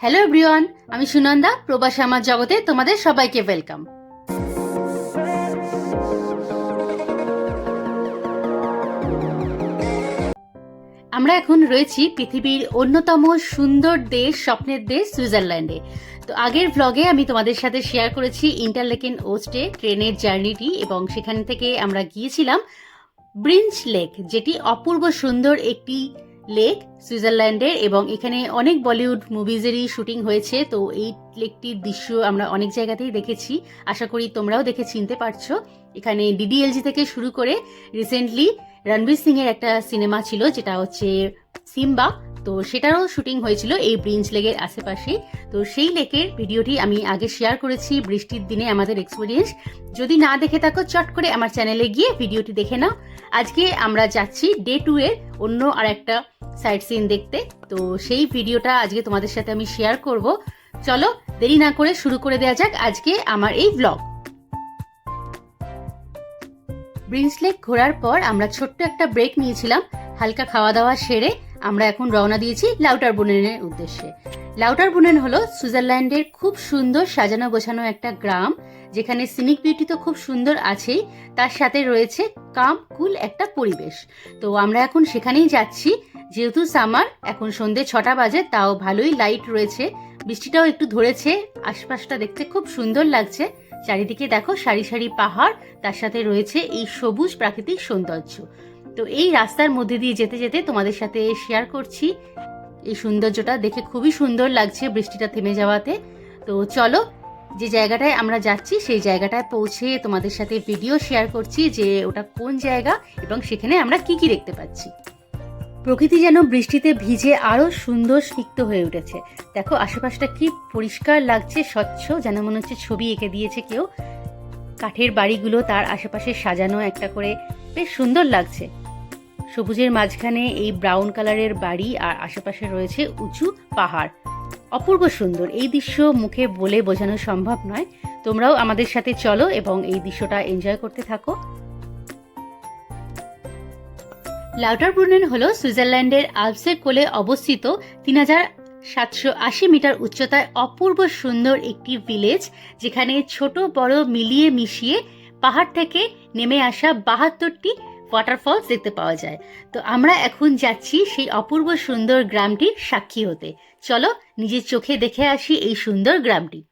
Hello everyone আমি সুনন্দা, প্রবাসী আমার জগতে তোমাদের সবাইকে ওয়েলকাম আমরা এখন রয়েছি পৃথিবীর অন্যতম সুন্দর দেশ, স্বপ্নের দেশ, সুইজারল্যান্ডে। তো আগের ভ্লগে আমি তোমাদের সাথে শেয়ার করেছি ইন্টারলেকেন ওস্টে ট্রেনের জার্নিটি এবং সেখান থেকে আমরা গিয়েছিলাম ব্রিঞ্চ লেক যেটি অপূর্ব সুন্দর একটি লেক সুইজারল্যান্ডের এবং এখানে অনেক বলিউড মুভিজেরই শুটিং হয়েছে। তো এই লেকটির দৃশ্য আমরা অনেক জায়গাতেই দেখেছি। আশা করি তোমরাও দেখে চিনতে পারছ। এখানে ডিডিএলজি থেকে শুরু করে রিসেন্টলি রণবীর সিং এর একটা সিনেমা ছিল, যেটা হচ্ছে সিম্বা। তো সেটারও শুটিং হয়েছিল এই ব্রিঞ্জ লেকের আশেপাশে। তো সেই লেকের ভিডিওটি আমি আগে শেয়ার করেছি বৃষ্টির দিনে আমাদের এক্সপিরিয়েন্স যদি না দেখে থাকো, চট করে আমার চ্যানেলে গিয়ে ভিডিওটি দেখে নাও। আজকে আমরা যাচ্ছি ডে টু এর অন্য আর একটা সাইট সিন দেখতে। তো সেই ভিডিওটা আজকে তোমাদের সাথে আমি শেয়ার করব। চলো, দেরি না করে শুরু করে দেওয়া যাক আজকে আমার এই ব্লগ ব্রিন্স লেক ঘোরার পর আমরা ছোট্ট একটা ব্রেক নিয়েছিলাম, হালকা খাওয়া দাওয়া সেরে আমরা এখন রওনা দিয়েছি লাউটার বুনেনের উদ্দেশ্যে। লাউটার বুনেন হলো সুইজারল্যান্ডের খুব সুন্দর সাজানো গোছানো একটা গ্রাম, যেখানে সিনিক বিউটি তো খুব সুন্দর আছেই, তার সাথে রয়েছে কাম কুল একটা পরিবেশ। তো আমরা এখন সেখানেই যাচ্ছি, যেহেতু সামার এখন সন্ধে ছটা বাজে, তাও ভালোই লাইট রয়েছে। বৃষ্টিটাও একটু ধরেছে, আশপাশটা দেখতে খুব সুন্দর লাগছে। চারিদিকে দেখো সারি সারি পাহাড়, তার সাথে রয়েছে এই সবুজ প্রাকৃতিক সৌন্দর্য। তো এই রাস্তার মধ্যে দিয়ে যেতে যেতে তোমাদের সাথে শেয়ার করছি। এই সৌন্দর্যটা দেখে খুবই সুন্দর লাগছে বৃষ্টিটা থেমে যাওয়াতে। তো চলো, যে জায়গাটায় আমরা যাচ্ছি, সেই জায়গাটায় পৌঁছে তোমাদের সাথে ভিডিও শেয়ার করছি যে ওটা কোন জায়গা এবং সেখানে আমরা কি কি দেখতে পাচ্ছি। প্রকৃতি যেন বৃষ্টিতে ভিজে আরও সুন্দর স্নিগ্ধ হয়ে উঠেছে। দেখো, আশেপাশটা কি পরিষ্কার লাগছে, স্বচ্ছ, যেন মনে হচ্ছে ছবি এঁকে দিয়েছে কেউ। কাঠের বাড়িগুলো তার আশেপাশে সাজানো একটা করে, বেশ সুন্দর লাগছে। সবুজের মাঝখানে এই ব্রাউন কালারের বাড়ি আর আশেপাশে রয়েছে উঁচু পাহাড়। অপূর্ব সুন্দর। এই দৃশ্য মুখে বলে বোঝানো সম্ভব নয়। তোমরাও আমাদের সাথে চলো এবং এই দৃশ্যটা এনজয় করতে থাকো। লাউটারব্রুনেন হল সুইজারল্যান্ডের আলপসের কোলে অবস্থিত তিন হাজার সাতশো আশি মিটার উচ্চতায় অপূর্ব সুন্দর একটি ভিলেজ যেখানে ছোট বড় মিলিয়ে মিশিয়ে পাহাড় থেকে নেমে আসা বাহাত্তরটি ওয়াটারফলস দেখতে পাওয়া যায়। তো আমরা এখন যাচ্ছি সেই অপূর্ব সুন্দর গ্রামটির সাক্ষী হতে। চলো নিজের চোখে দেখে আসি এই সুন্দর গ্রামটি।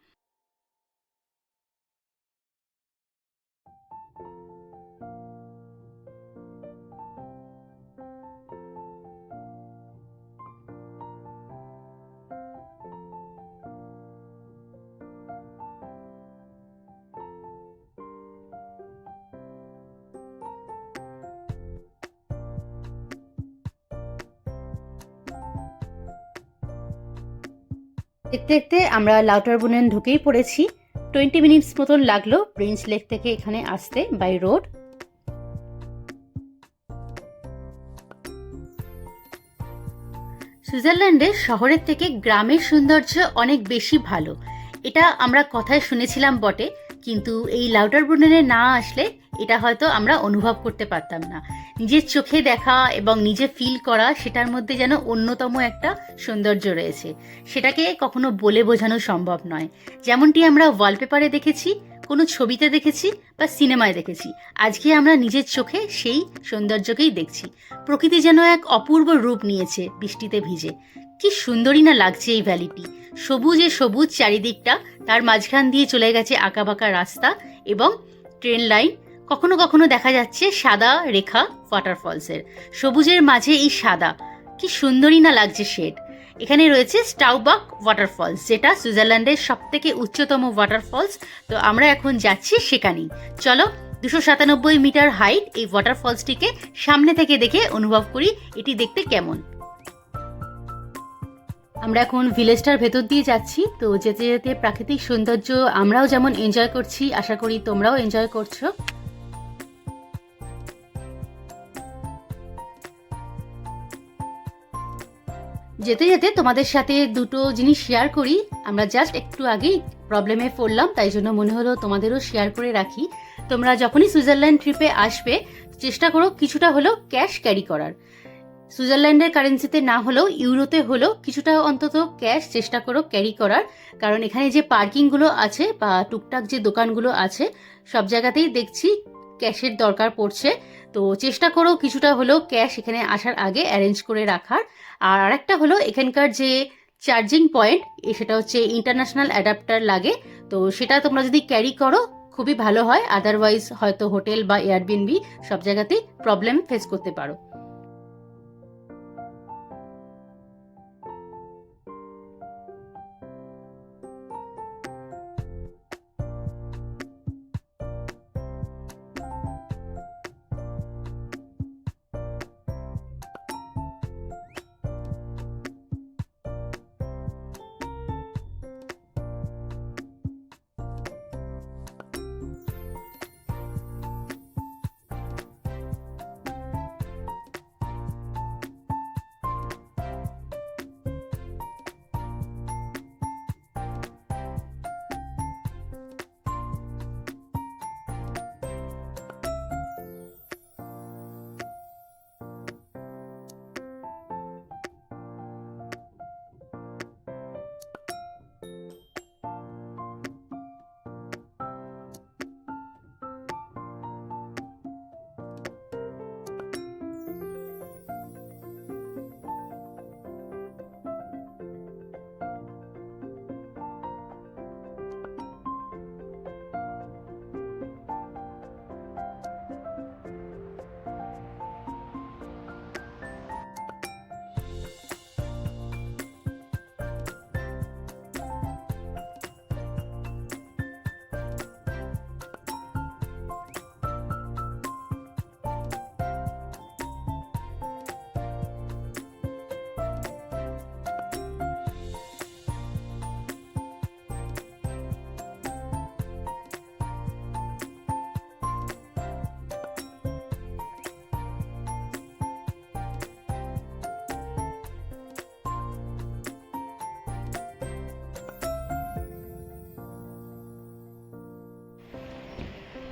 দেখতে দেখতে আমরা লাউটার বুনেন ঢুকেই পড়েছি। টোয়েন্টি মিনিটস মতন লাগল ব্রিঞ্চ লেক থেকে এখানে আসতে বাই রোড। সুইজারল্যান্ডে শহরের থেকে গ্রামের সৌন্দর্য অনেক বেশি ভালো। এটা আমরা কথায় শুনেছিলাম বটে, কিন্তু এই লাউটার ব্রুনেনে না আসলে এটা হয়তো আমরা অনুভব করতে পারতাম না। নিজের চোখে দেখা এবং নিজে ফিল করা সেটার মধ্যে যেন অন্যতম একটা সৌন্দর্য রয়েছে। সেটাকে কখনো বলে বোঝানো সম্ভব নয়। যেমনটি আমরা ওয়ালপেপারে দেখেছি, কোনো ছবিতে দেখেছি বা সিনেমায় দেখেছি। আজকে আমরা নিজের চোখে সেই সৌন্দর্যকেই দেখছি। প্রকৃতি যেন এক অপূর্ব রূপ নিয়েছে বৃষ্টিতে ভিজে। কি সুন্দরই না লাগছে এই ভ্যালিটি সবুজে সবুজ চারিদিকটা তার মাঝখান দিয়ে চলে গেছে আঁকাবাঁকা রাস্তা এবং ট্রেন লাইন কখনো কখনো দেখা যাচ্ছে সাদা রেখা ওয়াটারফলসের সবুজের মাঝে এই সাদা। কি সুন্দরই না লাগছে শেড এখানে রয়েছে স্টাউবাক ওয়াটারফলস যেটা সুইজারল্যান্ডের সব থেকে উচ্চতম ওয়াটারফলস তো আমরা এখন যাচ্ছি সেখানেই। চলো, দুশো সাতানব্বই মিটার হাইট এই ওয়াটারফলসটিকে সামনে থেকে দেখে অনুভব করি, এটি দেখতে কেমন। আমরা এখন ভিলেজটার ভেতর দিয়ে যাচ্ছি। তো যেতে যেতে প্রাকৃতিক সৌন্দর্য, আমরাও যেমন এনজয় করছি, আশা করি তোমরাও এনজয় করছ। যেতে যেতে তোমাদের সাথে দুটো জিনিস শেয়ার করি। আমরা জাস্ট একটু আগেই প্রবলেমে পড়লাম, তাই জন্য মনে হলো তোমাদেরও শেয়ার করে রাখি। তোমরা যখনই সুইজারল্যান্ড ট্রিপে আসবে, চেষ্টা করো কিছুটা হলেও ক্যাশ ক্যারি করার। সুইজারল্যান্ডের কারেন্সিতে না হলেও ইউরোতে হলেও কিছুটা অন্তত ক্যাশ চেষ্টা করো ক্যারি করার। কারণ এখানে যে পার্কিংগুলো আছে বা টুকটাক যে দোকানগুলো আছে, সব জায়গাতেই দেখছি ক্যাশের দরকার পড়ছে। তো চেষ্টা করো কিছুটা হলেও ক্যাশ এখানে আসার আগে অ্যারেঞ্জ করে রাখার। আর আরেকটা হলো এখানকার যে চার্জিং পয়েন্ট সেটা হচ্ছে ইন্টারন্যাশনাল অ্যাডাপ্টার লাগে। তো সেটা তোমরা যদি ক্যারি করো, খুবই ভালো হয়। আদারওয়াইজ হয়তো হোটেল বা এয়ারবিএনবি সব জায়গাতেই প্রবলেম ফেস করতে পারো।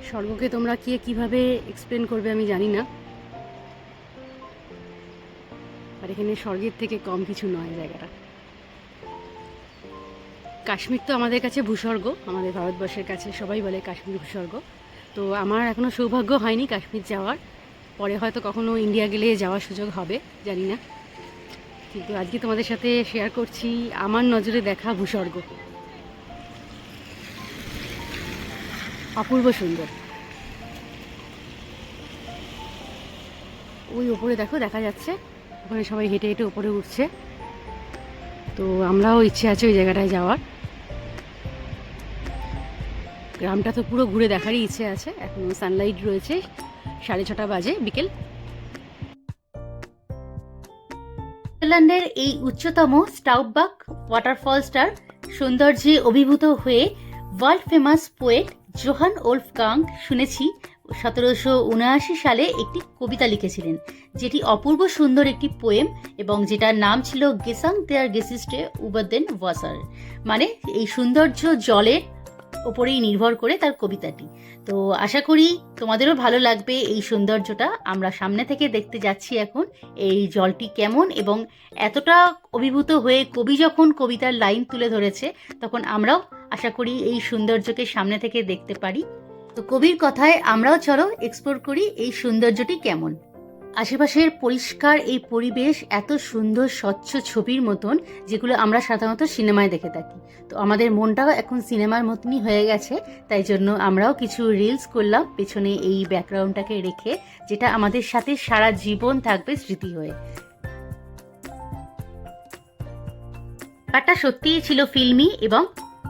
স্বর্গকে তোমরা কে কীভাবে এক্সপ্লেন করবে আমি জানি না। আর এখানে স্বর্গের থেকে কম কিছু নয় জায়গাটা। কাশ্মীর তো আমাদের কাছে ভূস্বর্গ, আমাদের ভারতবর্ষের কাছে সবাই বলে কাশ্মীর ভূস্বর্গ। তো আমার এখনও সৌভাগ্য হয়নি কাশ্মীর যাওয়ার। পরে হয়তো কখনো ইন্ডিয়া গেলে যাওয়ার সুযোগ হবে, জানি না। কিন্তু আজকে তোমাদের সাথে শেয়ার করছি, আমার নজরে দেখা ভূস্বর্গ। অপূর্ব সুন্দর। ওই ওপরে দেখো, দেখা যাচ্ছে। ওখানে সবাই হেঁটে হেঁটে ওপরে উঠছে। তো আমরাও ইচ্ছে আছে ওই জায়গাটায় যাওয়ার। গ্রামটা তো পুরো ঘুরে দেখারই ইচ্ছে আছে। এখনও সানলাইট রয়েছে সাড়ে ছটা বাজে বিকেল। এই উচ্চতম স্টাউবাক ওয়াটারফলসটার সৌন্দর্যে অভিভূত হয়ে world famous poet Johann Wolf Wolfgang শুনেছি সতেরোশো উনআশি সালে একটি কবিতা লিখেছিলেন, যেটি অপূর্ব সুন্দর একটি পোয়েম এবং যেটার নাম ছিল গেসাং দেয়ার গেসিস্টে উবাদেন ওয়াসার। মানে এই সৌন্দর্য জলের ওপরেই নির্ভর করে তার কবিতাটি। তো আশা করি তোমাদেরও ভালো লাগবে এই সৌন্দর্যটা। আমরা সামনে থেকে দেখতে যাচ্ছি এখন এই জলটি কেমন এবং এতটা অভিভূত হয়ে কবি যখন কবিতার লাইন তুলে ধরেছে, তখন আমরাও আশা করি এই সৌন্দর্যকে সামনে থেকে দেখতে পারি। তো কবির কথায় আমরাও চলো এক্সপ্লোর করি এই সৌন্দর্যটি কেমন। আশেপাশের পরিষ্কার এই পরিবেশ এত সুন্দর, স্বচ্ছ ছবির মতন, যেগুলো আমরা সাধারণত সিনেমায় দেখে থাকি। তো আমাদের মনটাও এখন সিনেমার মতনই হয়ে গেছে, তাই জন্য আমরাও কিছু রিলস করলাম, পেছনে এই ব্যাকগ্রাউন্ডটাকে রেখে, যেটা আমাদের সাথে সারা জীবন থাকবে স্মৃতি হয়ে। ব্যাপারটা সত্যিই ছিল ফিল্মি এবং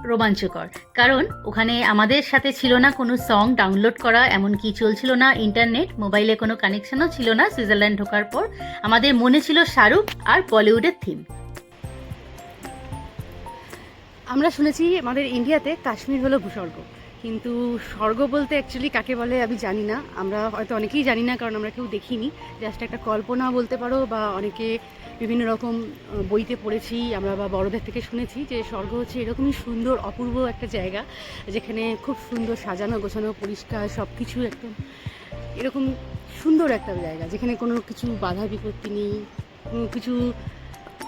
রোমাঞ্চকর। কারণ ওখানে আমাদের সাথে ছিল না কোনো সং ডাউনলোড করা, এমনকি চলছিল না ইন্টারনেট মোবাইলে কোনো কানেকশনও ছিল না সুইজারল্যান্ড ঢোকার পর। আমাদের মনে ছিল শাহরুখ আর বলিউডের থিম আমরা শুনেছি আমাদের ইন্ডিয়াতে কাশ্মীর হলো ভূস্বর্গ। কিন্তু স্বর্গ বলতে অ্যাকচুয়ালি কাকে বলে আমি জানি না। আমরা হয়তো অনেকেই জানি না, কারণ আমরা কেউ দেখিনি। জাস্ট একটা কল্পনা বলতে পারো বা অনেকে বিভিন্ন রকম বইতে পড়েছি, আমরা বা বড়দের থেকে শুনেছি যে স্বর্গ হচ্ছে এরকমই সুন্দর, অপূর্ব একটা জায়গা, যেখানে খুব সুন্দর সাজানো, গোছানো, পরিষ্কার সব কিছু একদম এরকম সুন্দর একটা জায়গা, যেখানে কোনো কিছু বাধা বিপত্তি নেই, কোনো কিছু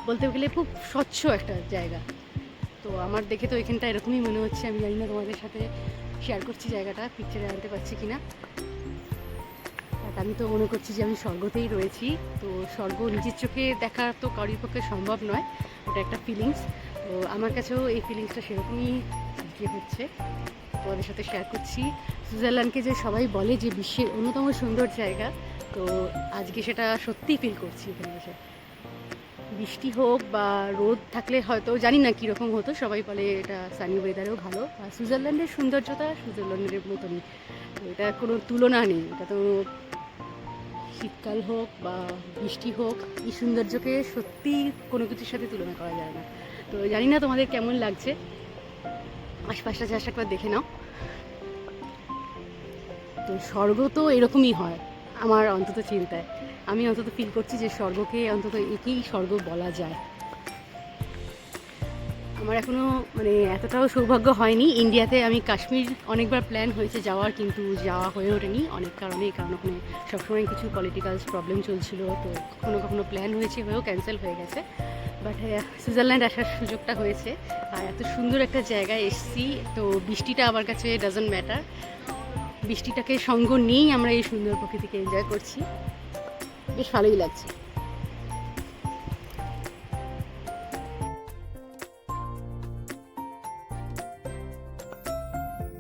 বলতে গেলে খুব স্বচ্ছ একটা জায়গা। তো আমার দেখে তো এখানটা এরকমই মনে হচ্ছে, আমি জানি না তোমাদের সাথে শেয়ার করছি জায়গাটা পিকচারে আনতে পারছি কিনা। বাট আমি তো মনে করছি যে আমি স্বর্গতেই রয়েছি। তো স্বর্গ নিজের চোখে দেখা তো কারোর পক্ষে সম্ভব নয়, ওটা একটা ফিলিংস তো আমার কাছেও এই ফিলিংসটা সেরকমই আজকে হচ্ছে, তোমাদের সাথে শেয়ার করছি। সুইজারল্যান্ডকে যে সবাই বলে যে বিশ্বের অন্যতম সুন্দর জায়গা, তো আজকে সেটা সত্যিই ফিল করছি এখানে এসে। বৃষ্টি হোক বা রোদ থাকলে হয়তো, জানি না কীরকম হতো, সবাই বলে এটা সানি ওয়েদারেও ভালো। আর সুইজারল্যান্ডের সৌন্দর্যতা সুইজারল্যান্ডের মতনই। তো এটা কোনো তুলনা নেই, এটা তো শীতকাল হোক বা বৃষ্টি হোক, এই সৌন্দর্যকে সত্যি কোনো কিছুর সাথে তুলনা করা যায় না। তো জানি না তোমাদের কেমন লাগছে। আশপাশটা চাষ একবার দেখে নাও। তো স্বর্গ তো এরকমই হয়, আমার অন্তত চিন্তায়। আমি অন্তত ফিল করছি যে স্বর্গকে অন্তত একেই স্বর্গ বলা যায়। আমার এখনও মানে এতটাও সৌভাগ্য হয়নি। ইন্ডিয়াতে আমি কাশ্মীর অনেকবার প্ল্যান হয়েছে যাওয়ার, কিন্তু যাওয়া হয়ে ওঠেনি। অনেক কারণে কারণ ওখানে সবসময় কিছু পলিটিক্যাল প্রবলেম চলছিল, তো কখনো কখনো প্ল্যান হয়েছে, হয়েও ক্যান্সেল হয়ে গেছে। বাট সুইজারল্যান্ড আসার সুযোগটা হয়েছে। আর এত সুন্দর একটা জায়গায় এসছি, তো বৃষ্টিটা আমার কাছে ডাজন্ট ম্যাটার বৃষ্টিটাকে সঙ্গ নিয়েই আমরা এই সুন্দর প্রকৃতিকে এনজয় করছি। বেশ ভালোই লাগছে।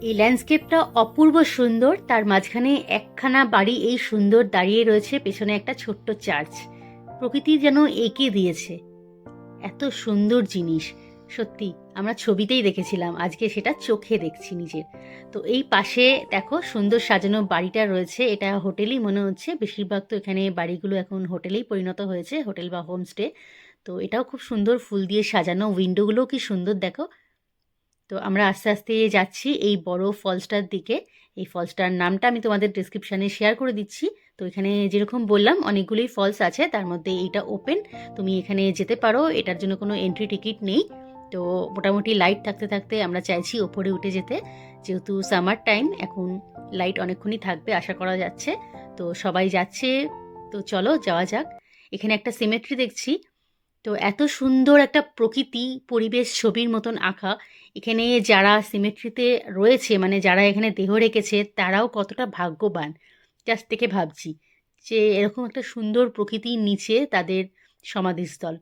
এই ল্যান্ডস্কেপটা অপূর্ব সুন্দর। তার মাঝখানে একখানা বাড়ি এই সুন্দর দাঁড়িয়ে রয়েছে, পেছনে একটা ছোট্ট চার্চ প্রকৃতি যেন এঁকে দিয়েছে। এত সুন্দর জিনিস। সত্যি, আমরা ছবিতেই দেখেছিলাম, আজকে সেটা চোখে দেখছি নিজের। তো এই পাশে দেখো, সুন্দর সাজানো বাড়িটা রয়েছে। এটা হোটেলই মনে হচ্ছে। বেশিরভাগ তো এখানে বাড়িগুলো এখন হোটেলেই পরিণত হয়েছে, হোটেল বা হোমস্টে তো এটাও খুব সুন্দর ফুল দিয়ে সাজানো। উইন্ডোগুলোও কি সুন্দর দেখো। তো আমরা আস্তে আস্তে যাচ্ছি এই বড় ফলসটার দিকে। এই ফলসটার নামটা আমি তোমাদের ডিসক্রিপশানে শেয়ার করে দিচ্ছি। তো এখানে যেরকম বললাম অনেকগুলোই ফলস আছে, তার মধ্যে এইটা ওপেন তুমি এখানে যেতে পারো, এটার জন্য কোনো এন্ট্রি টিকিট নেই। তো মোটামুটি লাইট থাকতে থাকতে আমরা চাইছি ওপরে উঠে যেতে। যেহেতু সামার টাইম এখন লাইট অনেকক্ষণই থাকবে, আশা করা যাচ্ছে। তো সবাই যাচ্ছে, তো চলো যাওয়া যাক। এখানে একটা সিমেট্রি দেখছি। তো এত সুন্দর একটা প্রকৃতি পরিবেশ ছবির মতন আঁকা। এখানে যারা সিমেট্রিতে রয়েছে মানে যারা এখানে দেহ রেখেছে, তারাও কতটা ভাগ্যবান। জাস্ট থেকে ভাবছি যে এরকম একটা সুন্দর প্রকৃতির নিচে তাদের সমাধিস্থল।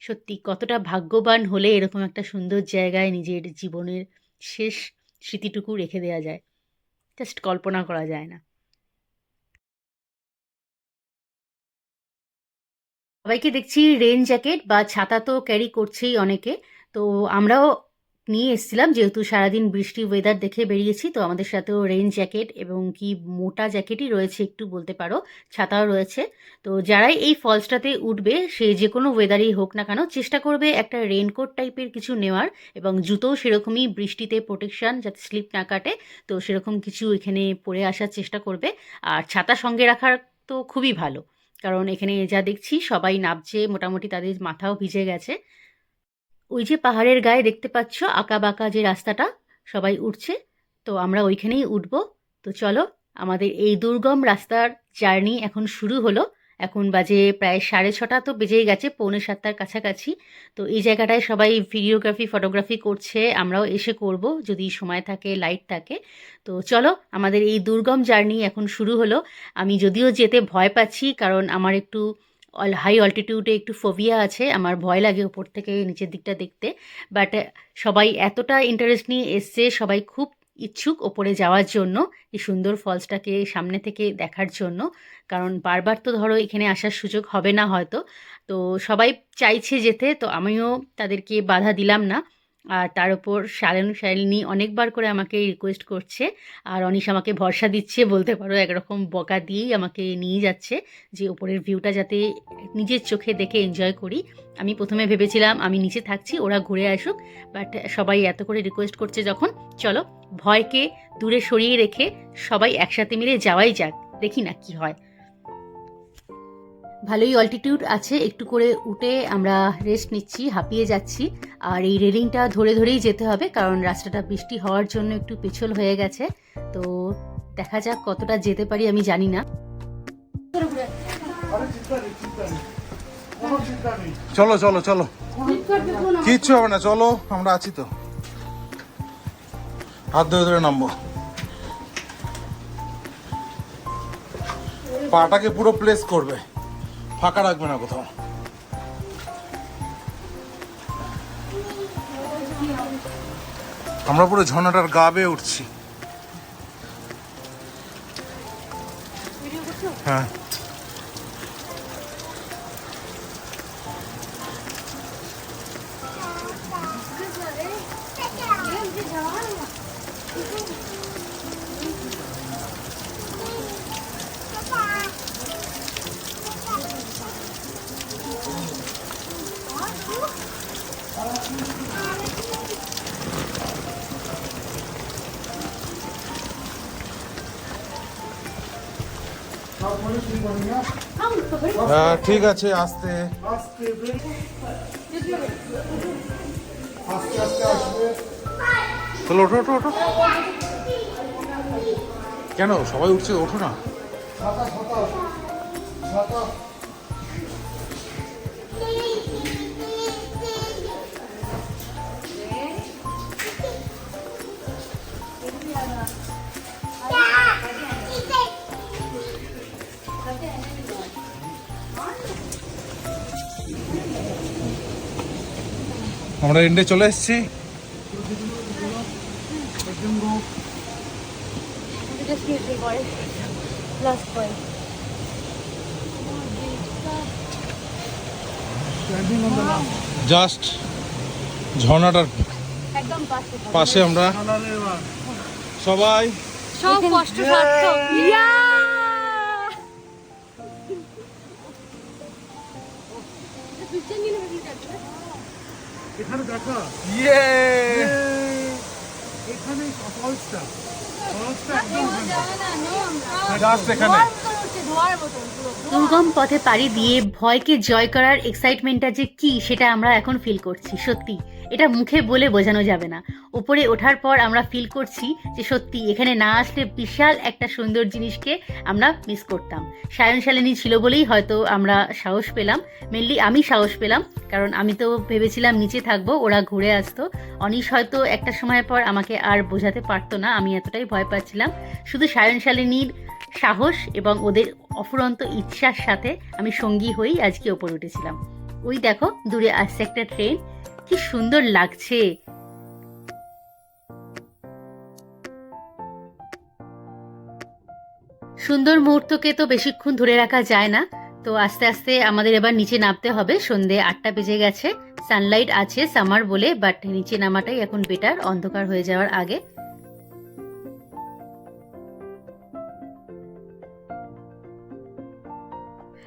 সত্যি কতটা ভাগ্যবান হলে এরকম একটা সুন্দর জায়গায় নিজের জীবনের শেষ স্মৃতিটুকু রেখে দেওয়া যায়। জাস্ট কল্পনা করা যায় না। সবাইকে দেখছি রেন জ্যাকেট বা ছাতা তো ক্যারি করছেই অনেকে। তো আমরাও নিয়ে এসেছিলাম, যেহেতু সারাদিন বৃষ্টি ওয়েদার দেখে বেরিয়েছি, তো আমাদের সাথেও রেন জ্যাকেট এবং কি মোটা জ্যাকেটই রয়েছে একটু বলতে পারো, ছাতাও রয়েছে। তো যারাই এই ফলসটাতে উঠবে, সে যে কোনো ওয়েদারই হোক না কেন, চেষ্টা করবে একটা রেনকোট টাইপের কিছু নেওয়ার এবং জুতোও সেরকমই বৃষ্টিতে প্রোটেকশন যাতে স্লিপ না কাটে, তো সেরকম কিছু এখানে পরে আসার চেষ্টা করবে। আর ছাতা সঙ্গে রাখার তো খুবই ভালো। কারণ এখানে যা দেখছি সবাই নাবছে মোটামুটি তাদের মাথাও ভিজে গেছে। ওই যে পাহাড়ের গায়ে দেখতে পাচ্ছ আঁকা বাঁকা যে রাস্তাটা, সবাই উঠছে তো আমরা ওইখানেই উঠবো। তো চলো, আমাদের এই দুর্গম রাস্তার জার্নি এখন শুরু হলো। এখন বাজে প্রায় সাড়ে ছটা তো বেজেই গেছে, পৌনে সাতটার কাছাকাছি। তো এই জায়গাটায় সবাই ভিডিওগ্রাফি, ফটোগ্রাফি করছে, আমরাও এসে করব, যদি সময় থাকে, লাইট থাকে। তো চলো, আমাদের এই দুর্গম জার্নি এখন শুরু হলো। আমি যদিও যেতে ভয় পাচ্ছি, কারণ আমার একটু হাই অল্টিটিউডে একটু ফোবিয়া আছে, আমার ভয় লাগে ওপর থেকে নিচের দিকটা দেখতে। বাট সবাই এতটা ইন্টারেস্ট নিয়ে এসছে, সবাই খুব ইচ্ছুক ওপরে যাওয়ার জন্য, এই সুন্দর ফলসটাকে সামনে থেকে দেখার জন্য। কারণ বারবার তো ধরো এখানে আসার সুযোগ হবে না হয়তো। তো সবাই চাইছে যেতে, তো আমিও তাদেরকে বাধা দিলাম না। আর তার উপর শালেনু শালিনী অনেকবার করে আমাকে রিকোয়েস্ট করছে। আর অনিশ আমাকে ভরসা দিচ্ছে, বলতে পারো একরকম বকা দিয়েই আমাকে নিয়ে যাচ্ছে যে ওপরের ভিউটা যাতে নিজের চোখে দেখে এনজয় করি। আমি প্রথমে ভেবেছিলাম আমি নিচে থাকছি, ওরা ঘুরে আসুক বাট সবাই এত করে রিকোয়েস্ট করছে যখন, চলো ভয়কে দূরে সরিয়ে রেখে সবাই একসাথে মিলে যাওয়াই যাক, দেখি না কি হয়। ভালোই অল্টিটিউড আছে, একটু করে উঠে আমরা রেস্ট নিচ্ছি, হাঁপিয়ে যাচ্ছি। আর এই রেলিংটা ধরে ধরেই যেতে হবে, কারণ রাস্তাটা বৃষ্টি হওয়ার জন্য একটু পেছল হয়ে গেছে। তো দেখা যাক কতটা যেতে পারি, আমি জানি না। চলো চলো চলো। কিচ্ছু হবে না, চলো, আমরা আছি তো। হাত ধরে ধরে নামবো। পাটাকে পুরো প্লেস করবে। ফাঁকা রাখবে না কোথাও। আমরা পুরো ঝর্ণাটার গা বেয়ে উঠছি। হ্যাঁ। হ্যাঁ ঠিক আছে আসতে। চলো ওঠো ওঠো ওঠো। কেন সবাই উঠছে? ওঠো না। আমরা এন্ডে চলে এসেছি। জাস্ট ঝর্ণাটার পাশে। আমরা। সবাই। সব কষ্ট ইয়া! এখানে দেখা ইয়ে এখানে ফলসটা ফলসটা জাস্ট এখানে দুর্গম পথে পাড়ি দিয়ে ভয়কে জয় করার এক্সাইটমেন্টটা যে কি, সেটা আমরা এখন ফিল করছি, সত্যি। এটা মুখে বলে বোঝানো যাবে না। উপরে ওঠার পর আমরা ফিল করছি যে সত্যি, এখানে না আসলে বিশাল একটা সুন্দর জিনিসকে আমরা মিস করতাম। সায়ন শালিনী ছিল বলেই হয়তো আমরা সাহস পেলাম। মেনলি আমি সাহস পেলাম, কারণ আমি তো ভেবেছিলাম নিচে থাকব, ওরা ঘুরে আসতো। অনিশ হয়তো একটা সময় পর আমাকে আর বোঝাতে পারতো না, আমি এতটাই ভয় পাচ্ছিলাম। শুধু সায়ন শালিনীর সাহস এবং ওদের অফুরন্ত ইচ্ছার সাথে আমি সঙ্গী হয়েই আজকে ওপরে উঠেছিলাম। ওই দেখো, দূরে আসছে একটা ট্রেন। কি সুন্দর লাগছে। সুন্দর মুহূর্তকে তো বেশিক্ষণ ধরে রাখা যায় না। তো আস্তে আস্তে আমাদের এবার নিচে নামতে হবে। সন্ধে আটটা বেজে গেছে। সানলাইট আছে সামার বলে, বাট নিচে নামাটাই এখন বেটার। অন্ধকার হয়ে যাওয়ার আগে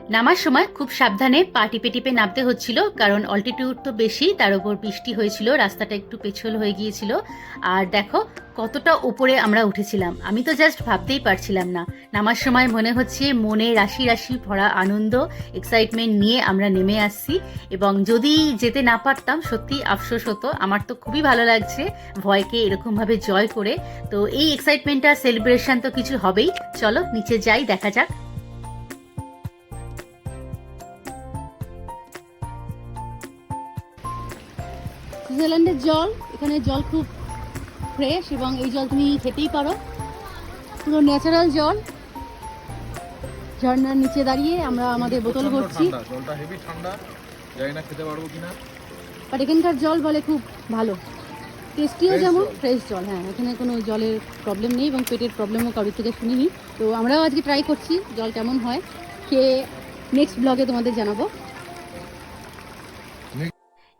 নামার সময় খুব সাবধানে পা টিপে টিপে নামতে হচ্ছিল, কারণ অল্টিটিউড তো বেশি, তার উপর বৃষ্টি হয়েছিল, রাস্তাটা একটু পেছল হয়ে গিয়েছিল। আর দেখো, কতটা উপরে আমরা উঠেছিলাম। আমি তো জাস্ট ভাবতেই পারছিলাম না। নামার সময় মনে হচ্ছে মনে রাশি রাশি ভরা আনন্দ এক্সাইটমেন্ট নিয়ে আমরা নেমে আসছি। এবং যদি যেতে না পারতাম, সত্যি আফসোস হতো, আমার তো খুবই ভালো লাগছে ভয়কে এরকমভাবে জয় করে। তো এই এক্সাইটমেন্টটা সেলিব্রেশন তো কিছু হবেই। চলো, নিচে যাই, দেখা যাক। সুইজারল্যান্ডের জল এখানে জল খুব ফ্রেশ এবং এই জল তুমি খেতেই পারো। পুরো ন্যাচারাল জল। ঝর্নার নিচে দাঁড়িয়ে আমরা আমাদের বোতল ভরছি। ঠান্ডা জলটা হেভি ঠান্ডা জানি না খেতে পারব কিনা। বাট এখানকার জল বলে খুব ভালো। টেস্টিও যেমন ফ্রেশ জল হ্যাঁ এখানে কোনো জলের প্রবলেম নেই এবং পেটের প্রবলেমও কারোর থেকে শুনিনি। তো আমরাও আজকে ট্রাই করছি জল কেমন হয়। খেয়ে নেক্সট ব্লগে তোমাদের জানাব।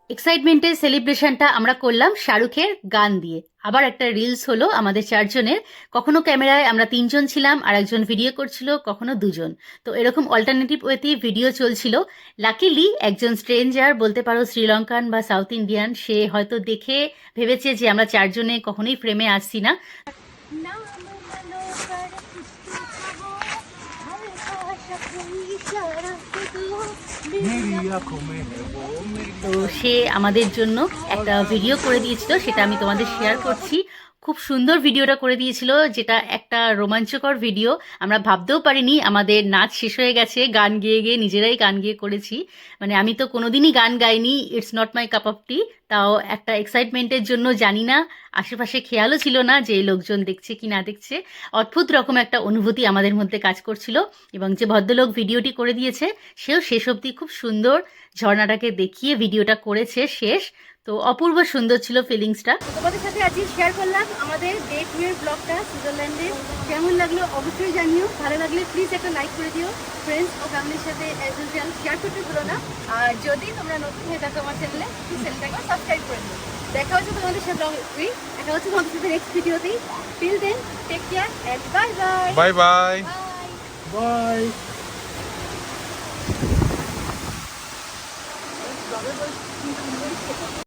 এক্সাইটমেন্টের সেলিব্রেশনটা আমরা করলাম শাহরুখের গান দিয়ে আবার একটা রিলস হলো আমাদের চারজনের কখনো ক্যামেরায় আমরা তিনজন ছিলাম আর একজন ভিডিও করছিল কখনো দুজন তো এরকম অল্টারনেটিভ ওয়েতে ভিডিও চলছিল লাকিলি একজন স্ট্রেঞ্জার বলতে পারো শ্রীলঙ্কান বা সাউথ ইন্ডিয়ান সে হয়তো দেখে ভেবেছে যে আমরা চারজনে কখনোই ফ্রেমে আসছি না তো সে আমাদের জন্য একটা ভিডিও করে দিয়েছিল সেটা আমি তোমাদের শেয়ার করছি। খুব সুন্দর ভিডিওটা করে দিয়েছিল, যেটা একটা রোমাঞ্চকর ভিডিও। আমরা ভাবতেও পারিনি আমাদের নাচ শেষ হয়ে গেছে, গান গেয়ে গিয়ে নিজেরাই গান গেয়ে করেছি। মানে আমি তো কোনোদিনই গান gynae it's not my cup of tea তাও একটা এক্সাইটমেন্টের জন্য জানি না, আশেপাশে খেয়ালও ছিল না যে লোকজন দেখছে কি না দেখছে। অদ্ভুত রকম একটা অনুভূতি আমাদের মধ্যে কাজ করছিল, এবং যে ভদ্রলোক ভিডিওটি করে দিয়েছে, সেও শেষ অবধি খুব সুন্দর ঝর্ণাটাকে দেখিয়ে ভিডিওটা করেছে শেষ। তো অপূর্ব সুন্দর ছিল ফিলিংসটা তোমাদের সাথে আজকে শেয়ার করলাম আমাদের ডে টু এর ব্লগটা সুইজারল্যান্ডে কেমন লাগল অবশ্যই জানিও। ভালো লাগলে প্লিজ একটা লাইক করে দিও। ফ্রেন্ডস ও ফ্যামিলির সাথে অ্যাজ ইউজুয়াল শেয়ার করতে ভুলো না। আর যদি তোমরা নতুন হয়ে থাকো আমার চ্যানেলে প্লিজ চ্যানেলটাকে সাবস্ক্রাইব করে দিও। দেখা হচ্ছে তোমাদের সাথে ব্লগ দেখা হচ্ছে তোমাদের সাথে নেক্সট ভিডিওতেই till then take care and bye bye bye bye bye bye